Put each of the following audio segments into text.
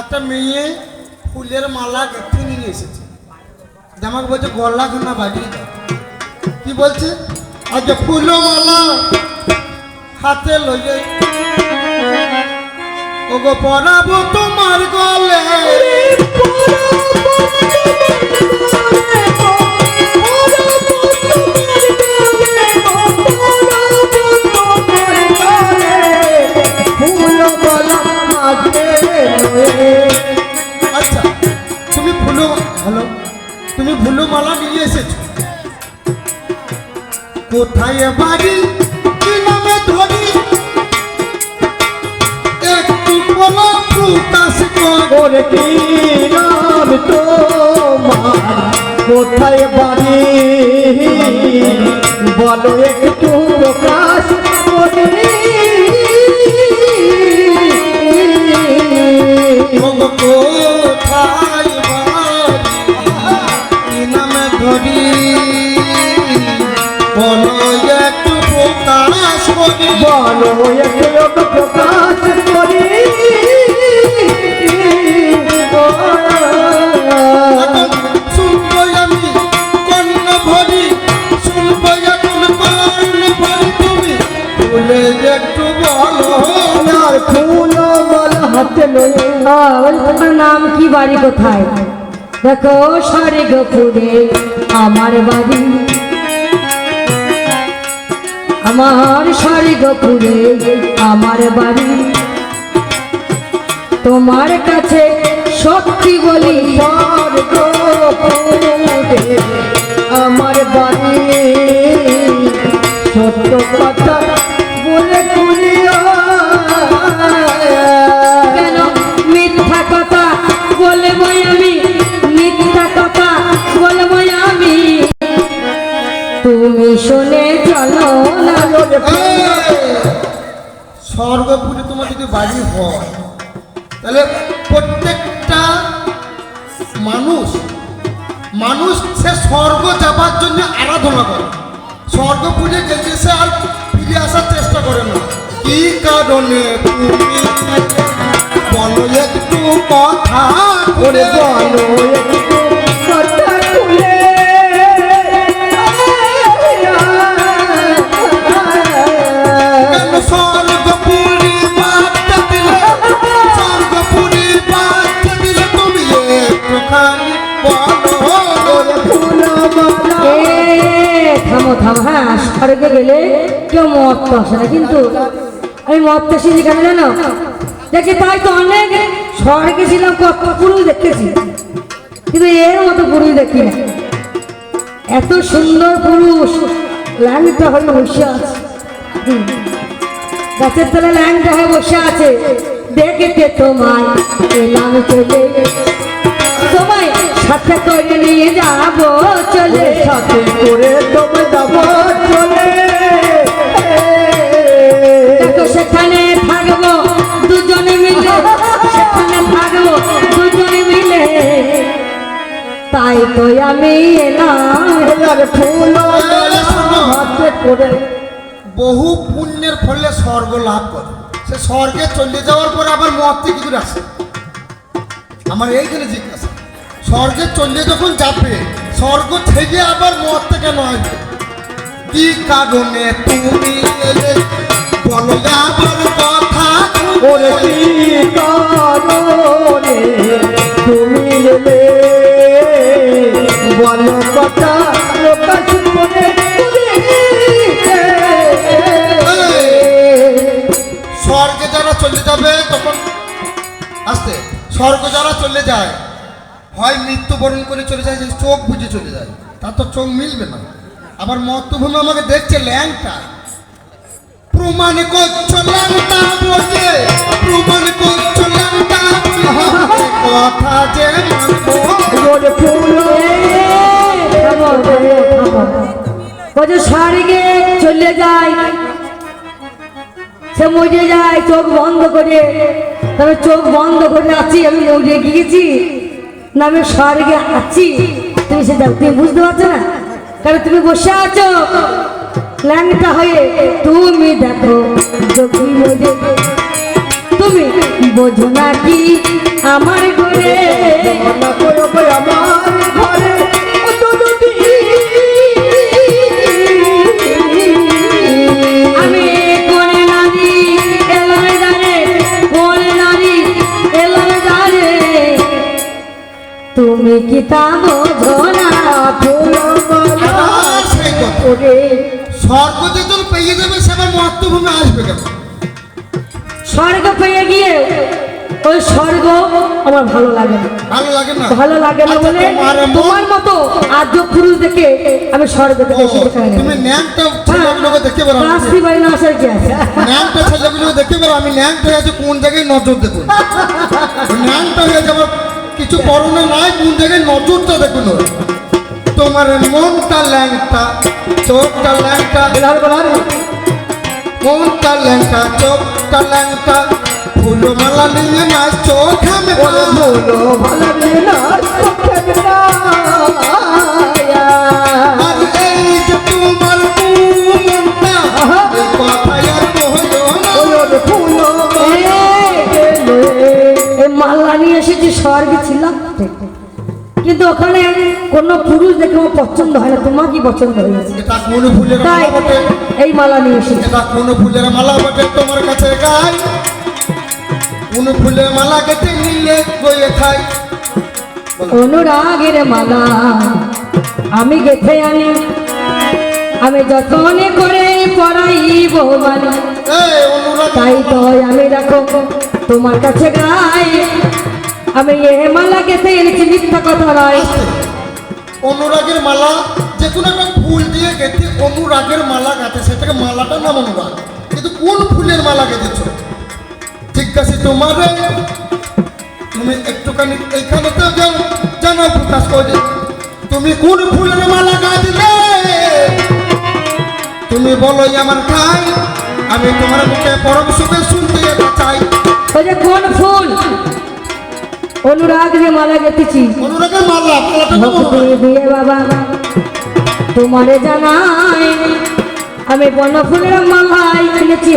একটা মেয়ে ফুলের মালা গেঁথে নিয়ে এসেছে। আমাকে বলছে, গলা খানা দাও কি বলছে? আচ্ছা ফুল মালা হাতে লইয়ে ওগো পরাবো তোমার গলে। কোথায় বাড়ি? কি নামে ধরি একটু বলো প্রকাশ কর। কোথায় বাড়ি? বলো একটু। তোমার নাম কি বাড়ি কোথায়? দেখো সারে গপুরে আমার বাড়ি। আমার সারে গপুরে আমার বাড়ি। তোমার কাছে সত্যি বলি আমার বাড়ি। স্বর্গপুরে তোমার যদি বাড়ি হয় তাহলে প্রত্যেকটা মানুষ মানুষ সে স্বর্গ যাবার জন্য আরাধনা করে। স্বর্গপুরে গেছে সে আর ফিরে আসার চেষ্টা করে না। কি কারণে তুমি বলো একটু কথা করে বলো একটু কথা থামো হ্যাঁ গেলে কেউ আসে না, কিন্তু আমি কেন জানো? তাই তো অনেক স্বর্গে ছিলাম পুরুষ দেখেছি কিন্তু এর মতো পুরুষ দেখি না। এত সুন্দর পুরুষ ল্যাংটা হয়ে বসে আছে। গাছের তলে ল্যাংটা হয়ে বসে আছে। দেখেতে তোমায় এলাম চলে। তোমায় সাথে করে নিয়ে যাব চলে। সাথে করে তোমায় যাব চলে। দেখো সেখানে থাকব দুজনে মিলে সেখানে থাকব দুজনে মিলে। তাই তো আমি এলাম। ফুল হাতে করে। বহু পুণ্যের ফলে স্বর্গ লাভ করে। সে স্বর্গে চলে যাওয়ার পরে আবার মরতে কি করে আসে। আমার এইখানে জিজ্ঞাসা। স্বর্গে চলে যখন যাবে স্বর্গ থেকে আবার মরতে কেন আসবে কি কারণে তুমি এলে? বলো আবার কথা। ওরে কি কারণে তুমি এলে? বলো কথা প্রকাশ করে স্বর্গে যারা চলে যাবে তখন আসতে স্বর্গ যারা চলে যায় হয় মৃত্যুবরণ করে চলে যায় যে চোখ বুঝে চলে যায় তার তো চোখ মিলবে না আবার মর্তভূমি আমাকে দেখছে ল্যাংটা প্রমাণ করছ ল্যাংটা বলে প্রমাণ করছ ল্যাংটা কথা যে থামো, থামো। চলে যায় সে মরে যায় চোখ বন্ধ করে তবে চোখ বন্ধ করে আছি আমি মরে গিয়েছি না আমি স্বর্গে আছি। তুমি সেটা তুমি বুঝতে পারছ না? কারণ তুমি বসে আছো। ল্যাংটা হয়ে তুমি দেখো তুমি বোঝো নাকি আমার ঘরে? আমার তুমি কি তা বোঝো না স্বর্গ যেজন পেয়ে যাবে সে আবার মর্তভূমে আসবে কেন? স্বর্গ পেয়ে গিয়ে ওই স্বর্গ আমার ভালো লাগে না। ভালো লাগে না? ভালো লাগে না আচ্ছা, বলে তোমার মতো আদ্য পুরুষ দেখে আমি স্বর্গ থেকে। তুমি ন্যাংটা ছেলেগুলোকে বাড়ি না আসার কি আছে? ন্যাংটা ছেলেগুলোকে দেখতে পারো আমি ন্যাংটা হয়ে আছি কোন জায়গায় নজর দেখুন ন্যাংটা হয়ে যাব কিছু করোনা নাই কোন জায়গায় নজরটা দেখুন। তোমার মনটা ল্যাংটা চোখটা ল্যাংটা। এলার বলার মনটা ল্যাংটা চোখটা ল্যাংটা। ফুলো মালা নিয়ে না চোখ আমি ওরে ফুলো ভালো দিয়ে না চোখে বেড়ায়া। আর এই যে তোমার মনটা এই আর কহলো না। ফুলো এসেছি স্বর্গে ছিলাম। কিন্তু ওখানে কোনো পুরুষ দেখে আমার পছন্দ হয় না। তোমার কি পছন্দ হয়েছে। তাই এই মালা নিয়ে কোন ফুলের মালা বটে তোমার কাছে গাই? কোন ফুলের মালা কেটে নিলে বইয়ে খাই? অনুরাগের মালা আমি গেথে আনি। আমি যতনে করে পড়াইব মানে তাই তো আমি রাখো তোমার কাছে গাই। আমি এ মালা গেথে এনেছি মিথ্যা কথা নয়। অনুরাগের মালা যে কোনো একটা ফুল দিয়ে গেঁথে অনুরাগের মালা গাঁথে সেটাকে মালাটার নাম অনুরাগ। কিন্তু কোন ফুলের মালা গেঁথেছ? ঠিক আছে তোমার তুমি একটুখানি এইখানে তো যাও জানাও প্রকাশ করে তুমি কোন ফুলের মালা গাঁথলে? তুমি বলো আমার খাই আমি তোমার মুখে পরম সুখে শুনতে চাই। কোন ফুল? অনুরাগ যে মালা গেতেছি দিয়ে বাবা তোমারে জানাই আমি বন ফুলের মালাই কিনেছি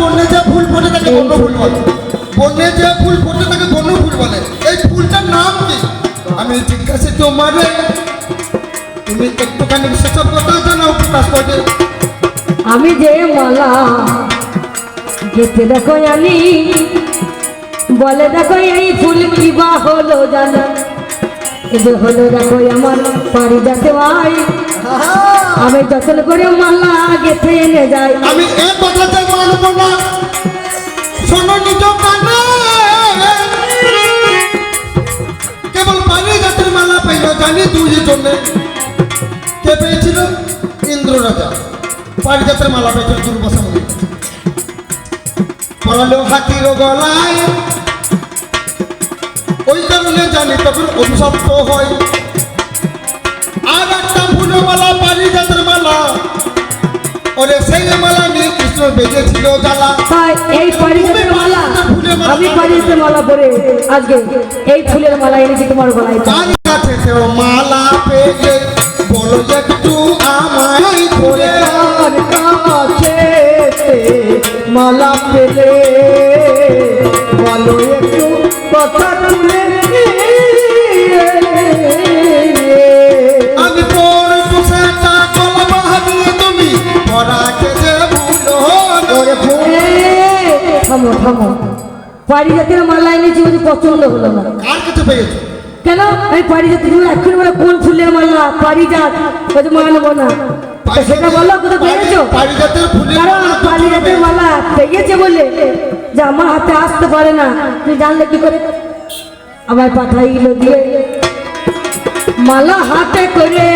বনে যে ফুল ফোটে তাকে বন্য ফুল বলে। বনে যে ফুল ফোটে তাকে বন্য ফুল বলে। এই ফুলটার নাম কি? আমি জিজ্ঞাসা তোমারে। তুমি একটুখানি সেসব কথা জানাও প্রকাশ করে। আমি যে মালা গেতে দেখো জানি বলে দেখো এই ফুল কি বা হলো জানি? এই যে হলো দেখো আমার পারি যাতে ভাই আমি যতন করে মালা গেতে এনে যাই। আমি এ কথাতে মানব না। শোনো নিজ কানে। কেবল পানি জাতের মালা পাইল জানি দুই জনে কে পেয়েছিল? ইন্দ্র রাজা। পারিজাতের মালা পেয়েছিল দুর্বাসা মুনি। পড়ালো হাতির গলায়। ওই কারণে জানি তখন অভিশপ্ত হয়। আর একটা ফুলের মালা পারিজাতের মালা। ওরে সেই মালা নিয়ে কৃষ্ণ বেজেছিল জ্বালা। এই পারিজাতের মালা আমি পারিজাতের মালা পরে আজকে এই ফুলের মালা এনেছি তোমার গলায়। কার কাছে মালা পেয়ে বলো একটু আমায় ধরে। কাছে মালা পেলে বলো একটু কথা তুলে আমি পর সেটা কলা বাহাদিয়ে তুমি পরাকে যে ভুলো থামো থামো। পারিজাতের মালা এনেছি বলছি পছন্দ হলো না। কার কাছে পেয়েছ? কেন? আমি পারিজাত তুমি এখন বলে কোন ফুলের মালা? পারিজাত বলছে মানবো না? সেটা বলো কোথাও পেয়েছ? পারিজাতের ফুলের কারণ পারিজাতের মালা পেয়েছে বলে। যে আমার হাতে আসতে পারে না। তুই জানলে কি করে? আমার পাঠাইলো দিয়ে। মালা হাতে করে।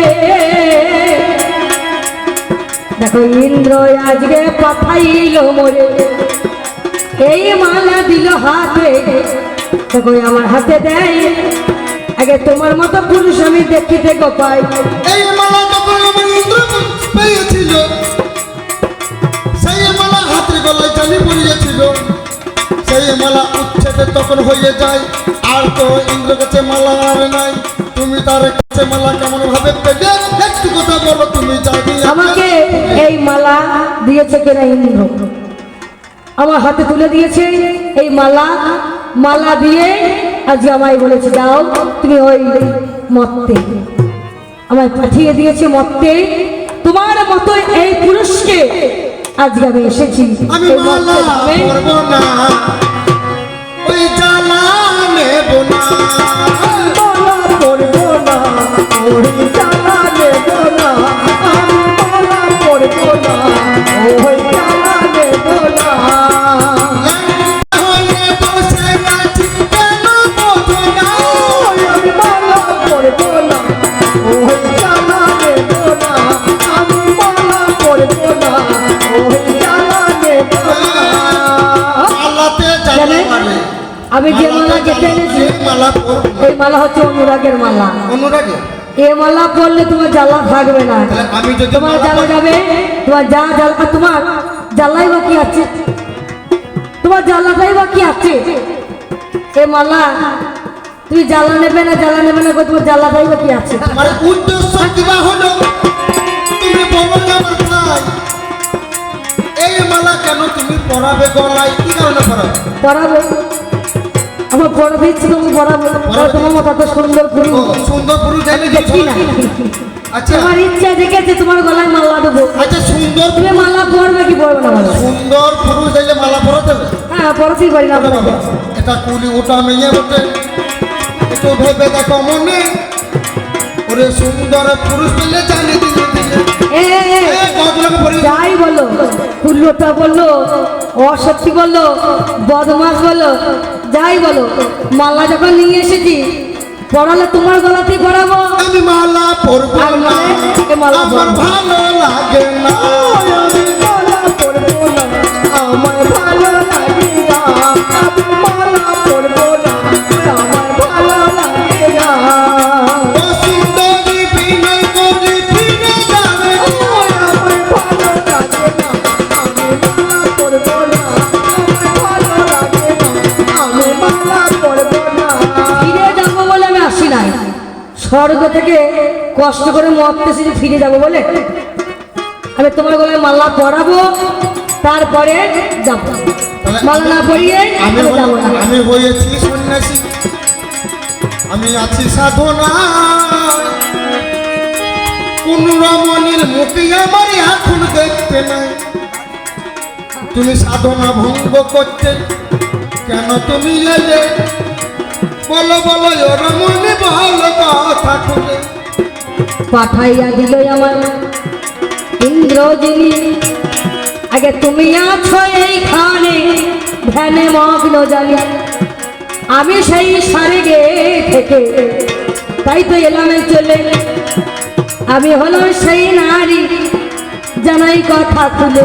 দেখো, ইন্দ্র আজকে পাঠাইলো মরে। এই মালা দিল হাতে। দেখো আমার হাতে দেয়। আগে তোমার মতো পুরুষ আমি দেখিতে গো পাই এই মালা তখন ইন্দ্র পেয়েছিল, সেই মালা গলায় জানি পড়িয়েছিল সেই মালা উচ্ছেদে তখন হয়ে যায়। আর তো ইন্দ্র কাছে মালা আর নাই। তুমি তার কাছে মালা কেমন ভাবে পেলে? একটু কথা বলো, তুমি জানি আমাকে এই মালা দিয়েছে কিনা ইন্দ্র? আমার হাতে তুলে দিয়েছে এই মালা। মালা দিয়ে আজ আমায় বলেছে যাও তুমি ওই মত্তে। আমায় পাঠিয়ে দিয়েছে মত্তে। তোমার মতো এই পুরুষকে আজকে আমি এসেছি। আমি মালা করব না। ওই জ্বালা নেব না। মালা না মালা মালাতে এনেছি মালা এই মালা হচ্ছে অনুরাগের মালা। অনুরাগে? এ মালা পরলে তোমার জ্বালা থাকবে না। আমি যদি তোমার জ্বালা যাবে তোমার যা জ্বালা তোমার জ্বালাই বা কি আছে? তোমার জ্বালাটাই বা কি আছে? এ মালা তুমি জ্বালা নেবে না জ্বালা নেবে না তোমার জ্বালাটাই বা কি আছে? আমার উদ্দেশ্য কিবা হলো? তুমি বলো আমার ভাই এই মালা কেন তুমি পরাবে গলায়? কি কারণে পরাবে? পড়াবো পড়াবে ইচ্ছে তুমি পড়াবো তোমার মতো এত সুন্দর পুরুষ। সুন্দর পুরুষ জানি দেখি না। আচ্ছা। তোমার ইচ্ছা দেখেছে তোমার গলায় মালা দেবো। আচ্ছা সুন্দর তুমি মালা পরবে কি পরবে না সুন্দর পুরুষ চাইলে মালা পরা হ্যাঁ পরতেই পারি না এটা কুলি ওটা মেয়ে বটে। একটু ভেবে দেখো মনে। ওরে সুন্দর পুরুষ পেলে জানি দিলে দিলে। এ এ, এ, এ, কতগুলোকে পরি যাই বলো কুল্লতা বলল অসত্যি বলল বদমাস বলল যাই বলো মাল্লা যখন নিয়ে এসেছি পড়ালে তোমার গলাতেই পড়াবো। আমি মালা পরবো না এ মালা আমার ভালো লাগে না। আমি মালা পরবো না আমার ভালো লাগে না। আমি মালা পরবো স্বর্গ থেকে কষ্ট করে মরতেছি যে ফিরে যাব বলে? আমি তোমার গলায় মালা পরাবো তারপরে যাব। মালা না পরিয়ে আমি আমি যাব না। আমি হয়েছি সন্ন্যাসী। আমি আছি সাধনা কোন রমণীর মুখে আমার এখন দেখতে নাই। তুমি সাধনা ভঙ্গ করতে কেন তুমি এলে? বলো বলো ও রমণী ভালো কথা খুলে পাঠাইয়া দিল আমার ইন্দ্রজিনী আগে তুমি আছো এইখানে ধ্যানে মগ্ন জানি। আমি সেই সারেগে থেকে তাই তো এলাম চলে। আমি হলো সেই নারী জানাই কথা তুলে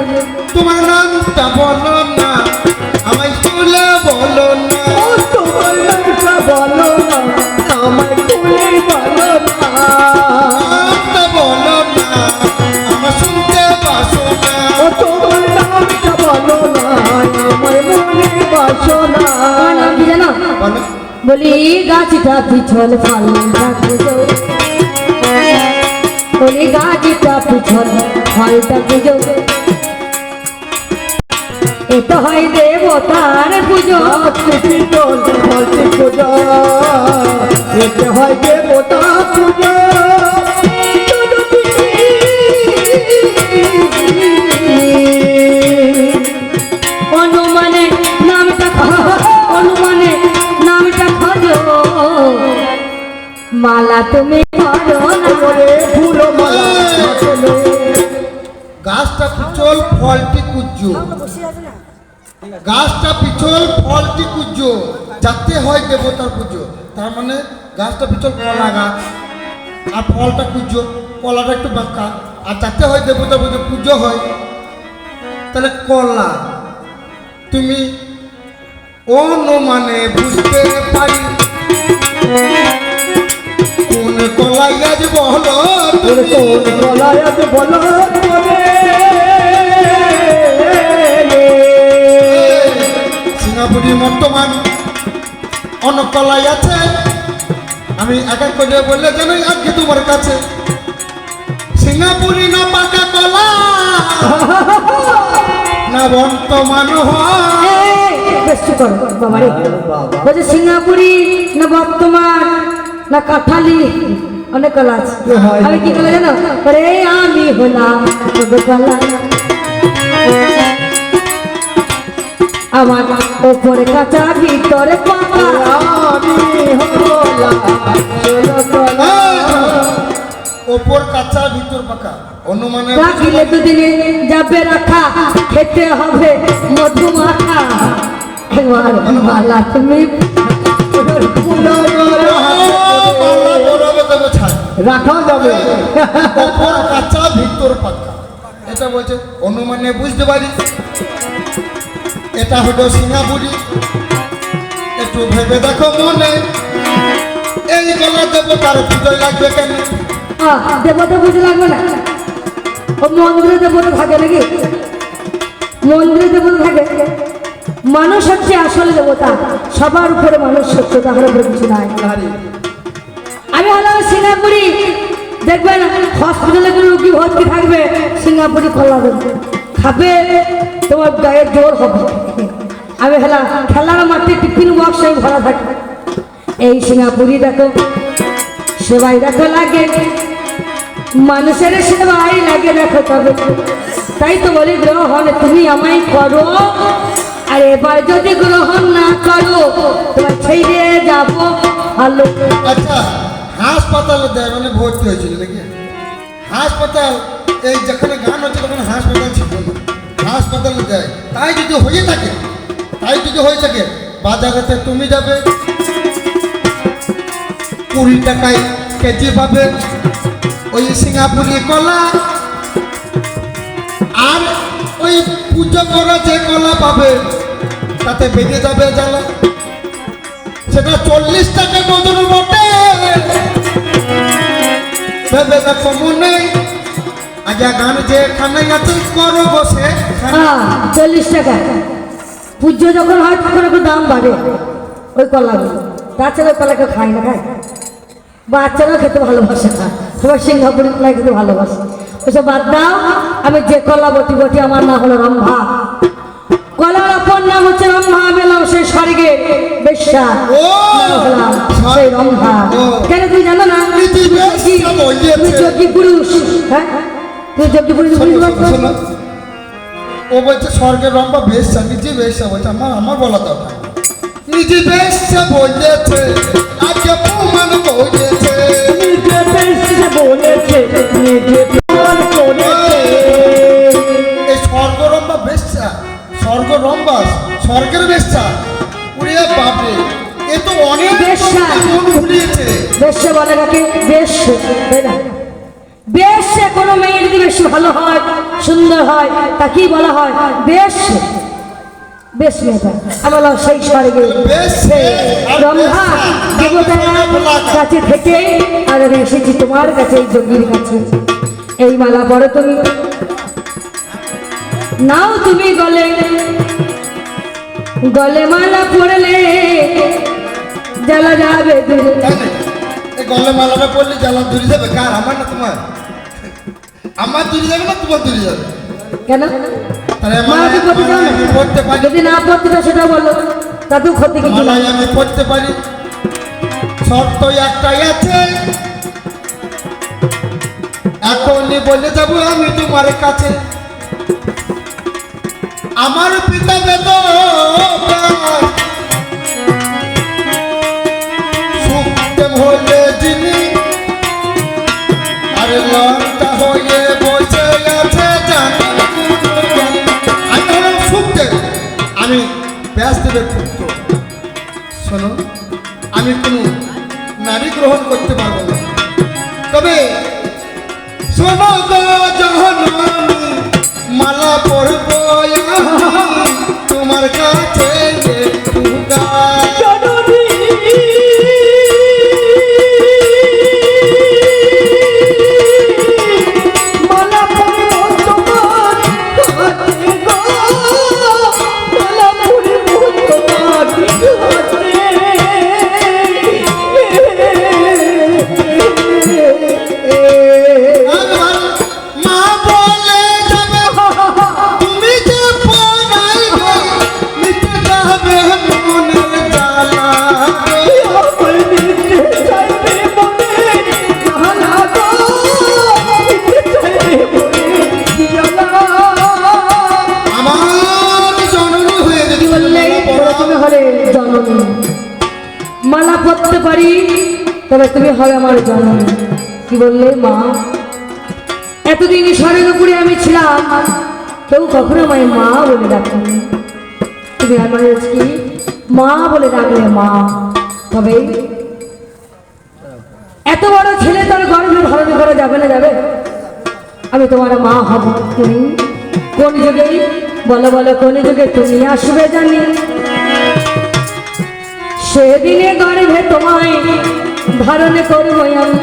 তোমার নামটা বলো না আমায় তুলে বলো। বলো ও তোমার নামটা বলো না আমার মনে বাসো না আমার নাম কি জানো বলো বলি গাছটা পিছল ফলটা পুজো এ তো হয় দেবতার পুজো। পিতল পূজা। এতে হয় দেবতা পূজা। গাছটা পিছল ফলটি কুজ্জ যাতে হয় দেবতার পুজো তার মানে গাছটা পিছল কলা গাছ আর ফলটা কুজ্জ কলাটা একটু বাঁকা, আর যাতে হয় দেবতার পুজো পুজো হয়। তাহলে কলা, তুমি অনুমানে বুঝতে পারি। কোন কলাই গাছ বলো কোন গলায় আজ বলো? সিঙ্গাপুরি বর্তমান অনকলাই আছে। আমি এক এক করে বললে যেন আজকে তোমার কাছে সিঙ্গাপুরি না পাকা কলা? না বর্তমান হয় বলছে সিঙ্গাপুরি না বর্তমান না কাঁঠালি? অনেক কলা আছে। হয়। আমি কি কলা জানো? আমি হলাম কলা। আমার ওপরে কাঁচা ভিতরে ওপর কাঁচা পাকা। অনুমানে রাখিলে দুদিনে যাবে রাখা খেতে হবে মধু মাখা এবার মালা তুমি রাখা যাবে ওপর কাঁচা ভিতর পাকা। এটা বলছে অনুমানে বুঝতে পারি? এটা হলো সিঙ্গাপুরি। একটু ভেবে দেখো মনে। এই গলা দেবো তার পুজোয় লাগবে কেন? দেবতা বুঝে লাগবে না। ও মন্দিরে দেবতা থাকে নাকি? মন্দিরে দেবতা থাকে? মানুষ হচ্ছে আসল দেবতা। সবার উপরে মানুষ সত্য তাহার উপরে কিছু নাই। আমি হলাম সিঙ্গাপুরি। দেখবেন হসপিটালে কোনো রুগী ভর্তি থাকবে সিঙ্গাপুরি খোলা দেবে খাবে তোমার গায়ে জোর হবে। আমি হলাম খেলার মাঠে টিফিন বক্স আমি ভরা থাকি। এই সিঙ্গাপুরি দেখো, সেবাই দেখো লাগে। মানুষের সেবাই লাগে দেখো তবে। তাই তো বলি, গ্রহণ তুমি আমায় করো। আর এবার যদি গ্রহণ না করো তোমার ছেড়ে যাব ভালো। আচ্ছা হাসপাতালে দেয় মানে ভর্তি হয়েছিল নাকি? হাসপাতাল, এই যেখানে গান হচ্ছে, তখন হাসপাতাল ছিল হাসপাতালে দেয়। তাই যদি হয়ে থাকে তাই যদি হয়ে থাকে, বাজারেতে তুমি যাবে, কুড়ি টাকায় কেজি পাবে, ওই সিঙ্গাপুরি কলা, আর ওই পুজো করা যে কলা পাবে, তাতে বেঁধে যাবে জ্বালা। সেটা চল্লিশ টাকা ডজন বটে। ভেবে দেখো মনে আগে গান যে এখানে আছে, করো বসে। হ্যাঁ চল্লিশ টাকা। পুজো যখন হয় তখন একটু দাম বাড়ে। ওই কলাগুলো তাছাড়া ওই কলা কেউ খায় না খায়। বাচ্চারাও খেতে ভালোবাসে না। সবাই সিঙ্গাপুরি কলা খেতে ভালোবাসে। ওইসব বাদ দাও। আমি যে কলা বটি বটি আমার নাম হলো রম্ভা। কলার অপর নাম হচ্ছে রম্ভা। মেলাম সেই স্বর্গে। বেশ্যা! সেই রম্ভা। কেন তুমি জানো না? সব যোগ্য পুরুষ। হ্যাঁ? তুই যোগ্য পুরুষ। ও বলছে স্বর্গের রম্বা বেশা নিজে বেশা বলছে আমার আমার বলা দরকার নিজে বেশা বলেছে আজকে প্রমাণ নিজে বলেছে নিজে প্রমাণ করেছে। এই স্বর্গ রম্বা বেশা স্বর্গ রম্বা স্বর্গের বেশা উড়ে বাপরে এ তো অনেক বেশ্যা। মন ভুলিয়েছে বেশ বলে নাকি বেশ তাই না? বেশ কোনো মেয়ে যদি বেশি ভালো হয় সুন্দর হয় তাকেই বলা হয়? বেশ বেশ মেয়েটা। সেই স্বর্গে। ব্রহ্মা দেবতার কাছে থেকে আর আমি এসেছি তোমার কাছে এই যোগীর কাছে। এই মালা পরে তুমি। নাও তুমি গলে। গলে মালা পড়লে জ্বালা যাবে দূরে। গলে মালাটা পড়লে জ্বালা দূরে যাবে। কার? আমার না তোমার? আমার দূরে যাবে না তোমার যাবে? কেন? পড়তে পারি। যদি না পড়তে সেটা বলো। তাতেও ক্ষতি কিছু নাই। আমি পড়তে পারি। শর্ত একটাই আছে। এখনই বলে যাব আমি তোমার কাছে। আমার পিতা বেদ হলে যিনি আরে লঙ্কা হয়ে ব্যাসদেবের পুত্র। শোনো, আমি কোনো নারী গ্রহণ করতে পারব না। তবে শোনো যখন মালা পড়ব তোমার কাছে। তুমি হবে আমার জনম। কি বললে, মা? এতদিন স্বর্গের উপরে আমি ছিলাম, কেউ কখনো আমায় মা বলে ডাকেনি। তুমি আমার কি মা বলে ডাকলে, মা। তবে এত বড় ছেলে তার গর্বে ধারণ করা যাবে না, যাবে? আমি তোমার মা হব তুমি। কোন যুগে? বলো বলো, কোন যুগে তুমি আসবে জানি। সেদিনে গর্ভে তোমায় ধারণ করব আমি।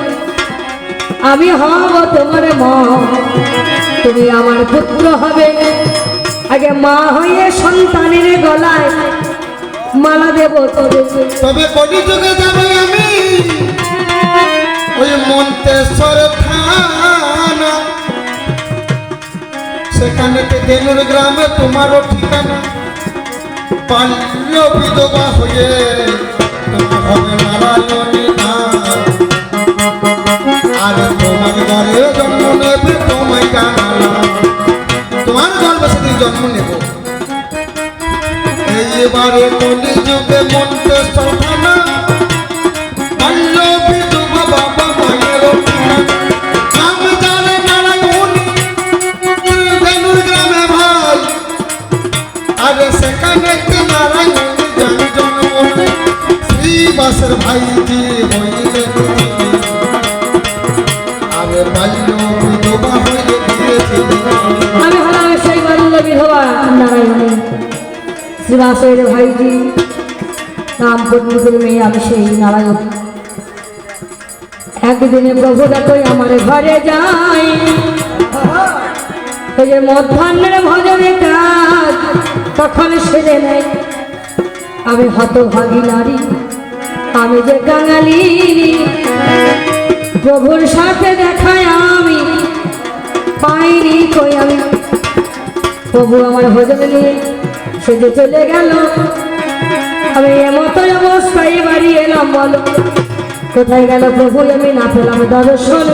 আমি হব তোমার মা। তুমি আমার পুত্র হবে। আগে মা হয়ে সন্তানের গলায় মালা দেব তবে আমি। ওই মন্তেশ্বর সেখানে গ্রামে তোমারও ঠিকানা। বাল্য বিধবা হয়ে আর তোমার ঘরে জন্ম নেবে, তোমায় জানালাম। তোমার গর্বে সেদিন জন্ম নেব। এইবারে কলি যুগে মন্তেশ্বর থানা বাল্য আমি ভাইজি নাম পত্নীদের মেয়ে আমি সেই নারায়ণ। একদিনে প্রভু দেখো আমার ঘরে যাই। এই যে মধ্যাহ্নের ভজনে কাজ, তখন সেরে নেয়। আমি হতভাগী নারী। আমি যে কাঙালি। প্রভুর সাথে দেখায় আমি। পাইনি কই আমি? প্রভু আমার ভোজন নিয়ে সে যে চলে গেল। আমি এমতো অবস্থায় বাড়ি এলাম, বলো। কোথায় গেল প্রভু? আমি না পেলাম দর্শন।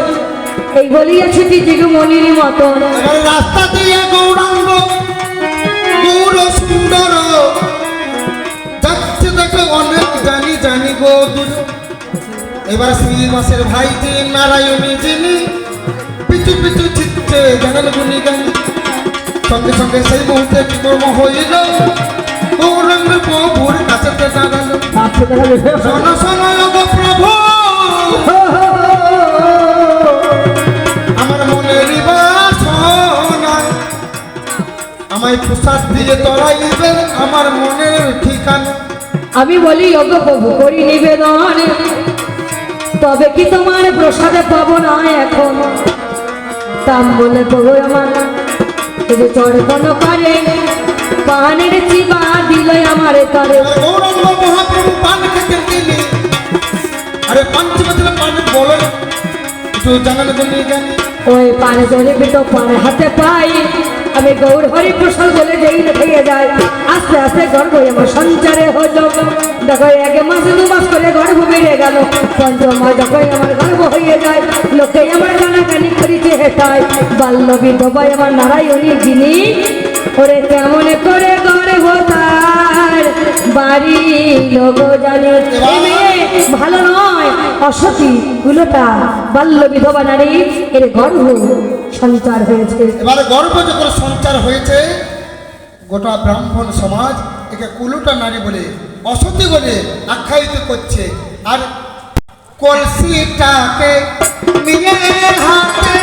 এই বলিয়াছি দিদিকে মনির মতন। রাস্তা দিয়ে গৌরাঙ্গ, গৌর সুন্দর। এবার শ্রীনিবাসের ভাই যে নারায়ণী যিনি পিছু পিছু জানাল গুনি গান। সঙ্গে সঙ্গে সেই মুহূর্তে বিকর্ম হইল। গৌরাঙ্গ প্রভুর কাছে প্রভু। আমার মনের আমায় প্রসাদ দিয়ে তরাইবে আমার মনের ঠিকানা। আমি বলি অজ্ঞ প্রভু করি নিবেদন। তবে কি তোমার প্রসাদে পাবো না এখন? তাম বলে প্রভু আমার যে চড়কন করে পানের চিবা দিল আমার করে গৌরাঙ্গ মহাপ্রভু পান খেতে দিলি আরে পঞ্চমতলে পান বলো। একটু জানালে জানি ওই পানে চলে তো পানে হাতে পাই। আমি গৌর হরি প্রসাদ বলে যেই হয়ে যায়, আস্তে আস্তে গর্ভ আমার সঞ্চারে হলো দেখো, এক মাস, দু মাস করে গর্ভ বেড়ে গেল। পঞ্চম যখন আমার গর্ভ হয়ে যায়। লোকে আমার কানাকানি করিতে হেটায়। বাল্য বিধবাই আমার নারায়ণী যিনি, ওরে কেমন করে গর্ভ তার। বাড়ি লোক জানে ভালো অসতী কুলটা বাল্য বিধবা নারী এর গর্ভ সঞ্চার হয়েছে। এবারে গর্ব যখন সঞ্চার হয়েছে, গোটা ব্রাহ্মণ সমাজ একে কুলুটা নারী বলে, অসতী বলে আখ্যায়িত করছে। আর কলসিটাকে নিয়ে হাতে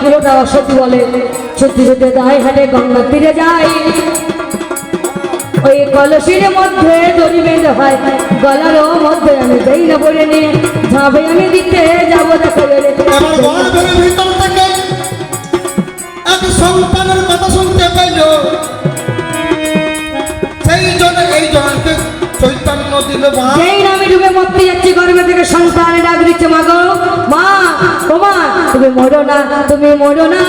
কিলোটা অসতী বলে। সত্যি দায় হাটে গঙ্গা তীরে যাই ওই কলসির মধ্যে দড়ি বেঁধে হয়, গলার মধ্যে আমি দেই না বলে নিয়ে ঝাঁপে আমি দিতে যাব দেখো এক সন্তানের কথা শুনতে পাইল। সেই জন্য এই জনকে চৈতন্য দিল মা। যেই নামে ডুবে মরতে যাচ্ছি গর্ভে থেকে সন্তান ডাক দিচ্ছে মা গো। মা ও মা তুমি মরো না তুমি মরো না।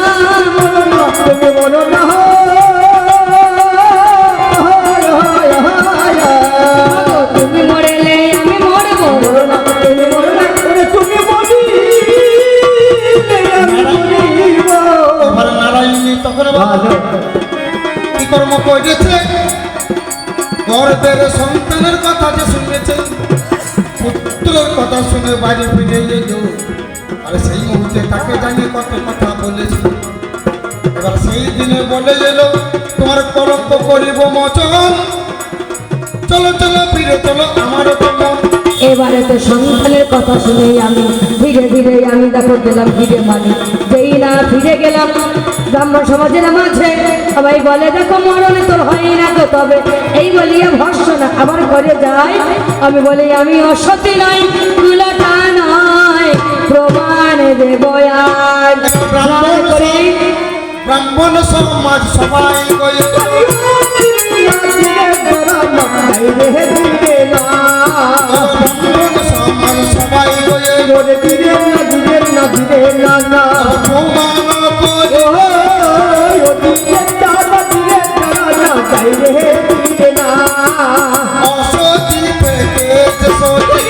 মরো না তুমি মনো না। তুমি মরেলে আমি মরবো। তুমি মনো না তুমি মরি। মরিব তখন বলে, কি কর্ম করেছে? গর্বের সন্তানের কথা যে শুনেছে পুত্রের কথা শুনে বাড়ি ফিরে এলো। আর সেই মুহূর্তে তাকে জানিয়ে কত কথা বলেছে। এবার সেই দিনে বলে এলো, তোমার কলঙ্ক করিব মোচন। চলো চলো, ফিরে চলো মন এবারে তো সন্তানের কথা শুনেই আমি, ধীরে ধীরে আমি দেখো গেলাম ফিরে মানে না ফিরে গেলাম ব্রাহ্মণ সমাজের মাঝে সবাই বলে দেখো মরণে তোর হয় না তো তবে এই বলিয়া ভর্ষ না আবার ঘরে যায় আমি বলি আমি অসতি নয় কুলটা নয় প্রমাণ দেব করি ব্রাহ্মণ সমাজ সবাই গয়ে প্রমাণ করে অসতি পেতে সতী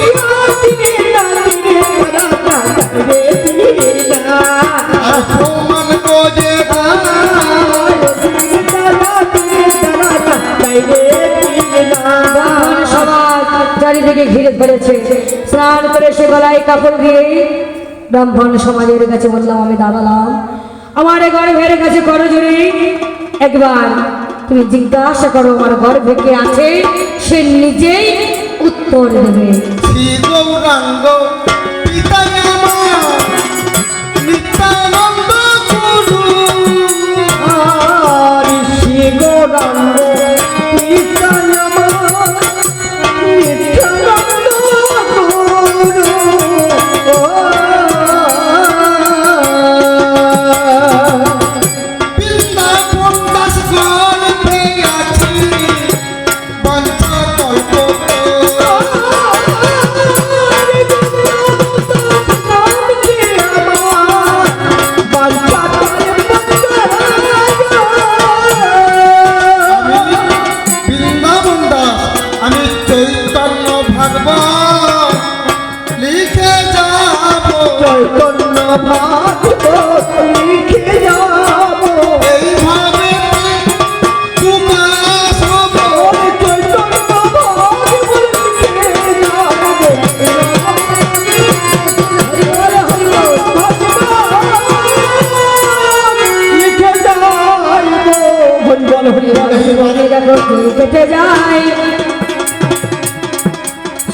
আর প্রমাণ করে ব্রাহ্মণ সমাজ চারিদিকে ঘিরে ধরেছে স্নান করে সে গলায় কাপড় দিয়ে ব্রাহ্মণ সমাজের কাছে বললাম, আমি দাঁড়ালাম। আমার গর্ভের কাছে করো জুড়ে একবার তুমি জিজ্ঞাসা করো, আমার গর্ভে কে আছে? সে নিজেই উত্তর দেবে।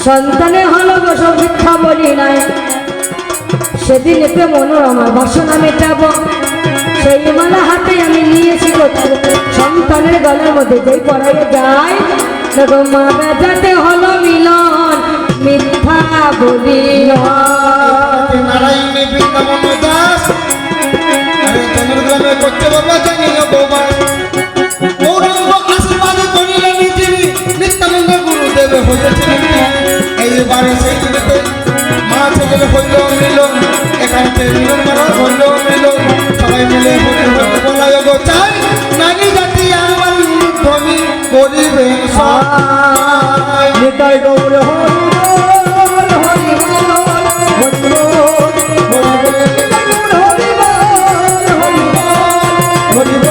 সন্তানে হলো সব মিথ্যা বলি নাই। সেদিন এতে মনোরমা বাসনা মেটাবো। সেই মালা হাতে আমি নিয়েছি সন্তানের গলার মধ্যে যেই পড়াইয়ে যায় দেখো মা বেজাতে হলো মিলন, মিথ্যা বলি। নারায়ণী নিত্যানন্দ গুরুদেব বাড়ি সেই দিনেতে মা ছেলে হইল মিলন এখানেতে মিলন মারা হইল মিলন। সবাই মিলে বলায় গো চাই। নানি জাতি আমার ধনী করিবে সবাই নিতাই গৌর হরি হরি হরি হরি।